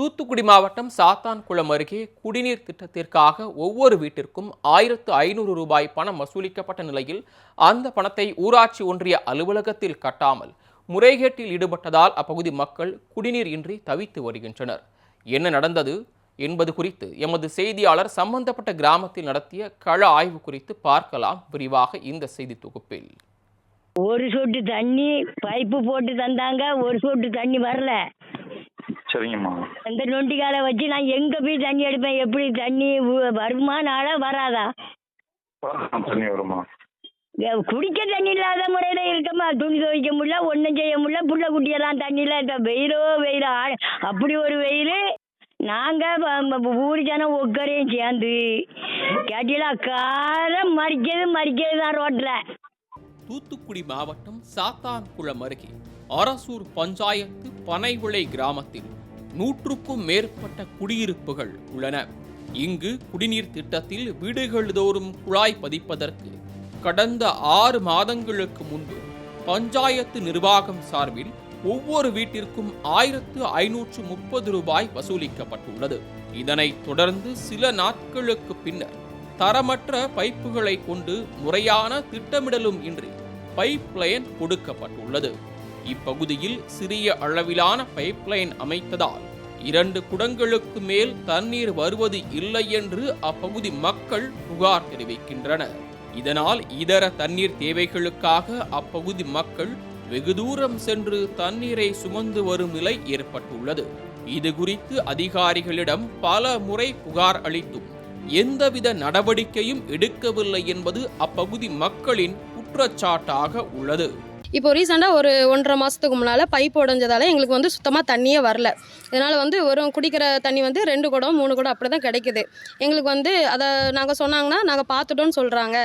தூத்துக்குடி மாவட்டம் சாத்தான்குளம் அருகே குடிநீர் திட்டத்திற்காக ஒவ்வொரு வீட்டிற்கும் ஆயிரத்து ஐநூறு ரூபாய் பணம் வசூலிக்கப்பட்ட நிலையில் அந்த பணத்தை ஊராட்சி ஒன்றிய அலுவலகத்தில் கட்டாமல் முறைகேட்டில் ஈடுபட்டதால் அப்பகுதி மக்கள் குடிநீர் இன்றி தவித்து வருகின்றனர். என்ன நடந்தது? என்பது குறித்து எமது செய்தியாளர் சம்பந்தப்பட்ட கிராமத்தில் நடத்திய கள ஆய்வு குறித்து பார்க்கலாம். விரிவாக இந்த செய்தி தொகுப்பில். ஒரு சொட்டு தண்ணி பைப்பு போட்டு தந்தாங்க ஒரு சொட்டு தண்ணி வரல. சரிங்கம்மா. அந்த நொண்டிக்கால வச்சு நான் எங்க போய் தண்ணி எடுப்பேன்? எப்படி தண்ணி உ- வருமா நாளா வராதா? தண்ணி வருமா? குடிக்க தண்ணி இல்லாத முறையில இருக்கமா துணி துவைக்க முடியல ஒன்றும் செய்ய முடியல புள்ள குட்டியெல்லாம் தண்ணியில இந்த வெயிலோ வெயில் ஆ- அப்படி ஒரு வெயில் நாங்க ப- ப- ஊர் ஜனம் ஒக்கரையும் சேர்ந்து கேட்டீங்களா காரம் மறிக்கிறது மறிக்கிறது தான் ரோட்ல. தூத்துக்குடி மாவட்டம் சாத்தான்குளம் அருகே அரசூர் பஞ்சாயத்து பனைவிளை கிராமத்தில் நூற்றுக்கும் மேற்பட்ட குடியிருப்புகள் உள்ளன. இங்கு குடிநீர் திட்டத்தில் வீடுகள் தோறும் குழாய் பதிப்பதற்கு கடந்த ஆறு மாதங்களுக்கு முன்பு பஞ்சாயத்து நிர்வாகம் சார்பில் ஒவ்வொரு வீட்டிற்கும் ஆயிரத்து ஐநூற்று முப்பது ரூபாய் வசூலிக்கப்பட்டுள்ளது. இதனைத் தொடர்ந்து சில நாட்களுக்கு பின்னர் தரமற்ற பைப்புகளை கொண்டு முறையான திட்டமிடலும் இன்றி பைப் லைன் கொடுக்கப்பட்டுள்ளது. இப்பகுதியில் சிறிய அளவிலான பைப்லைன் அமைத்ததால் இரண்டு குடங்களுக்கு மேல் தண்ணீர் வருவது இல்லை என்று அப்பகுதி மக்கள் புகார் தெரிவிக்கின்றனர். இதனால் இதர தண்ணீர் தேவைகளுக்காக அப்பகுதி மக்கள் வெகு தூரம் சென்று தண்ணீரை சுமந்து வரும் நிலை ஏற்பட்டுள்ளது. இது குறித்து அதிகாரிகளிடம் பல முறை புகார் அளித்தும் எந்தவித நடவடிக்கையும் எடுக்கவில்லை என்பது அப்பகுதி மக்களின் குற்றச்சாட்டாக உள்ளது. இப்போ ரீசெண்டாக ஒரு ஒன்றரை மாதத்துக்கு முன்னால் பைப் உடஞ்சதால எங்களுக்கு வந்து சுத்தமாக தண்ணியே வரல. இதனால் வந்து ஒரு குடிக்கிற தண்ணி வந்து ரெண்டு குடம் மூணு குடம் அப்படி தான் கிடைக்குது. எங்களுக்கு வந்து அதை நாங்கள் சொன்னாங்கன்னா நாங்கள் பார்த்துட்டோன்னு சொல்கிறாங்க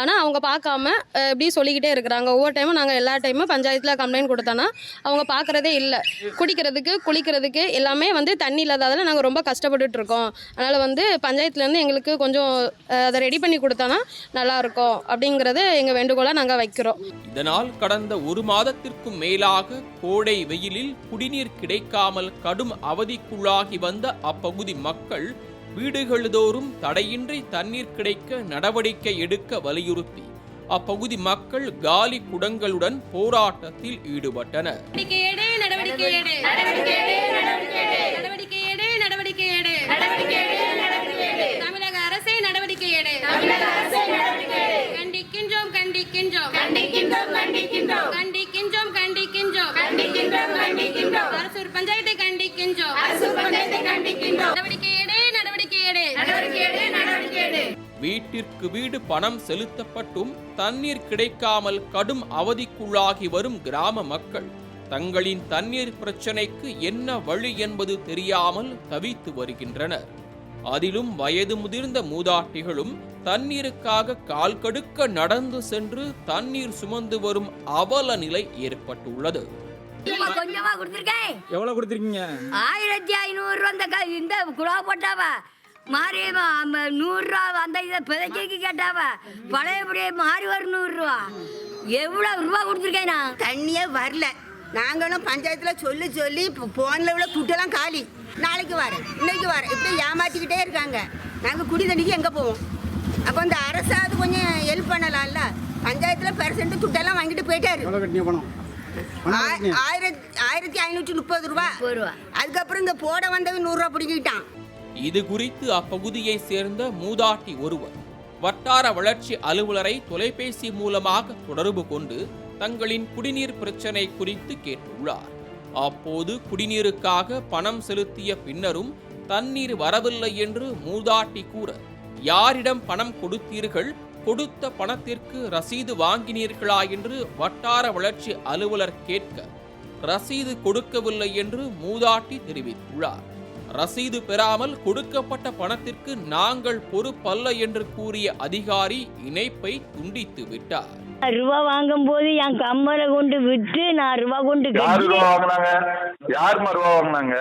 ஆனால் அவங்க பார்க்காம இப்படி சொல்லிக்கிட்டே இருக்கிறாங்க. ஒவ்வொரு டைமும் நாங்கள் எல்லா டைமும் பஞ்சாயத்தில் கம்ப்ளைண்ட் கொடுத்தோன்னா அவங்க பார்க்குறதே இல்லை. குடிக்கிறதுக்கு குளிக்கிறதுக்கு எல்லாமே வந்து தண்ணி இல்லாததால் நாங்கள் ரொம்ப கஷ்டப்பட்டுட்டு இருக்கோம். அதனால் வந்து பஞ்சாயத்துலேருந்து எங்களுக்கு கொஞ்சம் அதை ரெடி பண்ணி கொடுத்தோன்னா நல்லாயிருக்கும் அப்படிங்கிறது எங்கள் வேண்டுகோளாக நாங்கள் வைக்கிறோம். இதனால் கடந்த ஒரு மாதத்திற்கும் மேலாக கோடை வெயிலில் குடிநீர் கிடைக்காமல் கடும் அவதிக்குள்ளாகி வந்த அப்பகுதி மக்கள் வீடுகள் தோறும் தடையின்றி தண்ணீர் கிடைக்க நடவடிக்கை எடுக்க வலியுறுத்தி அப்பகுதி மக்கள் காலி குடங்களுடன் போராட்டத்தில் ஈடுபட்டனர். நடவடிக்கை எடு நடவடிக்கை எடு. நடவடிக்கை எடு நடவடிக்கை எடு. நடவடிக்கை எடு தமிழக அரசே நடவடிக்கை எடு கண்டிக்கின்றோம் கண்டிக்கின்றோம் கண்டிக்கின்றோம் கண்டிக்கின்றோம் கண்டிக்கின்றோம் கண்டிக்கின்றோம் கண்டிக்கின்றோம் கண்டிக்கின்றோம். அரசூர் பஞ்சாயத்தை கண்டிக்கின்றோம். அரசூர் பஞ்சாயத்தை கண்டிக்கின்றோம். நடவடிக்கை எடு நடவடிக்கை எடு நடவடிக்கை எடு நடவடிக்கை எடு வீட்டிற்கு வீடு பணம் செலுத்தப்பட்டும் தண்ணீர் கிடைக்காமல் கடும் அவதிக்குள்ளாகி வரும் கிராம மக்கள் தங்களின் தண்ணீர் பிரச்சனைக்கு என்ன வழி என்பது தெரியாமல் தவித்து வருகின்றனர். அதிலும் வயது முதிர்ந்த மூதாட்டிகளும் தண்ணீருக்காக கால் கடுக்க நடந்து சென்று தண்ணீர் சுமந்து வரும் அவல நிலை ஏற்பட்டுள்ளது. கொஞ்சமா கொடுத்துருக்கேன். எவ்வளோ கொடுத்துருக்கீங்க? ஆயிரத்தி ஐநூறு ரூபா இந்த க- இந்த குழா போட்டாவ. மாறி நூறுரூவா அந்த இதை பிதைக்கைக்கு கேட்டாவ. பழையபடியே மாறி வரும் நூறுரூவா எவ்வளோ ரூபா கொடுத்துருக்கேன் நான்? தண்ணியே வரல. நாங்களும் பஞ்சாயத்தில் சொல்லி சொல்லி இப்போ ஃபோனில் உள்ள துட்டெல்லாம் காலி. நாளைக்கு வரேன். இன்னைக்கு வரேன். இப்படி ஏமாற்றிக்கிட்டே இருக்காங்க. நாங்கள் குடி தண்ணிக்கு எங்கே போவோம்? அப்போ இந்த அரசாவது கொஞ்சம் ஹெல்ப் பண்ணலாம்ல. பஞ்சாயத்தில் பெர்சன்ட் துட்டெல்லாம் வாங்கிட்டு போயிட்டாரு. கட்டினீங்க பணம்? ஆயிரத்தி ஆயிரத்தி ஐநூற்றி முப்பது ரூபா. அதுக்கப்புறம் இந்த போட வந்தவன் நூறுரூவா பிடிக்கிட்டான் இது குறித்து அப்பகுதியை சேர்ந்த மூதாட்டி ஒருவர் வட்டார வளர்ச்சி அலுவலரை தொலைபேசி மூலமாக தொடர்பு கொண்டு தங்களின் குடிநீர் பிரச்சனை குறித்து கேட்டுள்ளார். அப்போது குடிநீருக்காக பணம் செலுத்திய பின்னரும் தண்ணீர் வரவில்லை என்று மூதாட்டி கூற யாரிடம் பணம் கொடுத்தீர்கள்? கொடுத்த பணத்திற்கு ரசீது வாங்கினீர்களா என்று வட்டார வளர்ச்சி அலுவலர் கேட்க ரசீது கொடுக்கவில்லை என்று மூதாட்டி தெரிவித்துள்ளார். ரசீது பெறாமல் கொடுக்கப்பட்ட பணத்திற்கு நாங்கள் பொறுப்பல்ல என்று கூறிய அதிகாரி இணைப்பை துண்டித்து விட்டார். ரூபா வாங்கும் போது என் கம்மலை கொண்டு விற்று நான் ரூபா கொண்டு யார் ரூபா வாங்கினாங்க? ரூபா வாங்கினாங்க?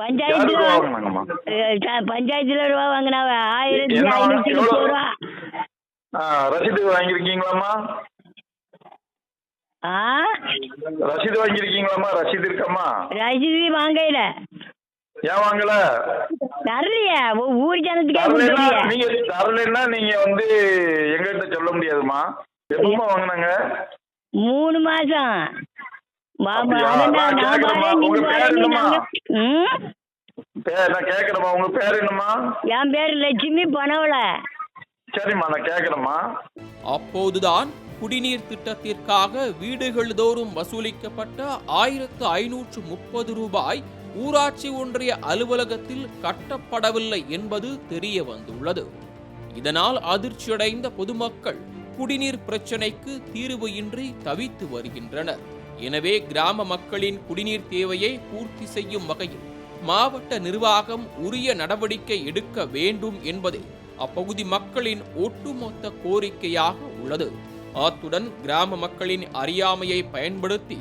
பஞ்சாயத்துல பஞ்சாயத்துல ரூபா வாங்கினாவ ஆயிரத்தி ஐநூத்தி? முப்பது ரூபா. ரசீது வாங்கியிருக்கீங்களாம்மா? ஆ? ரசீது வாங்கியிருக்கீங்களாம்மா? ரசீது இருக்கம்மா? ரசீது வாங்கல. ஏன் வாங்கல? தரலையே. ஊர் ஜனத்துக்கே நீங்க தரலைன்னா நீங்க வந்து எங்ககிட்ட சொல்ல முடியாதுமா எப்பமா வாங்கினாங்க? மூணு மாசம். நான் கேக்குறேன் உங்க பேர் என்னம்மா? என் பேர் லட்சுமி பனவளை. சரிம்மா நான் கேட்கறேம்மா. அப்போதுதான் குடிநீர் திட்டத்திற்காக வீடுகள் தோறும் வசூலிக்கப்பட்ட ஆயிரத்து ஐநூற்று முப்பது ரூபாய் ஊராட்சி ஒன்றிய அலுவலகத்தில் கட்டப்படவில்லை என்பது தெரிய வந்துள்ளது. இதனால் அதிர்ச்சியடைந்த பொதுமக்கள் குடிநீர் பிரச்சினைக்கு தீர்வு இன்றி தவித்து வருகின்றனர். எனவே கிராம மக்களின் குடிநீர் தேவையை பூர்த்தி செய்யும் வகையில் மாவட்ட நிர்வாகம் உரிய நடவடிக்கை எடுக்க வேண்டும் என்பதே அப்பகுதி மக்களின் ஒட்டுமொத்த கோரிக்கையாக உள்ளது. அத்துடன் கிராம மக்களின் அறியாமையை பயன்படுத்தி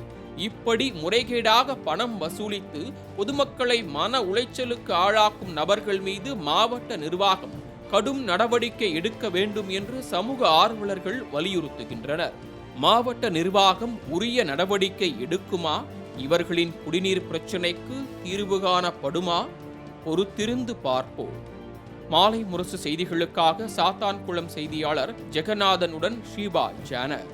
இப்படி முறைகேடாக பணம் வசூலித்து பொதுமக்களை மன உளைச்சலுக்கு ஆளாக்கும் நபர்கள் மீது மாவட்ட நிர்வாகம் கடும் நடவடிக்கை எடுக்க வேண்டும் என்று சமூக ஆர்வலர்கள் வலியுறுத்துகின்றனர். மாவட்ட நிர்வாகம் உரிய நடவடிக்கை எடுக்குமா? இவர்களின் குடிநீர் பிரச்சினைக்கு தீர்வு காணப்படுமா? பொறுத்திருந்து பார்ப்போம். மாலை முரசு செய்திகளுக்காக சாத்தான்குளம் செய்தியாளர் ஜெகநாதனுடன் ஷீபா ஜானர்.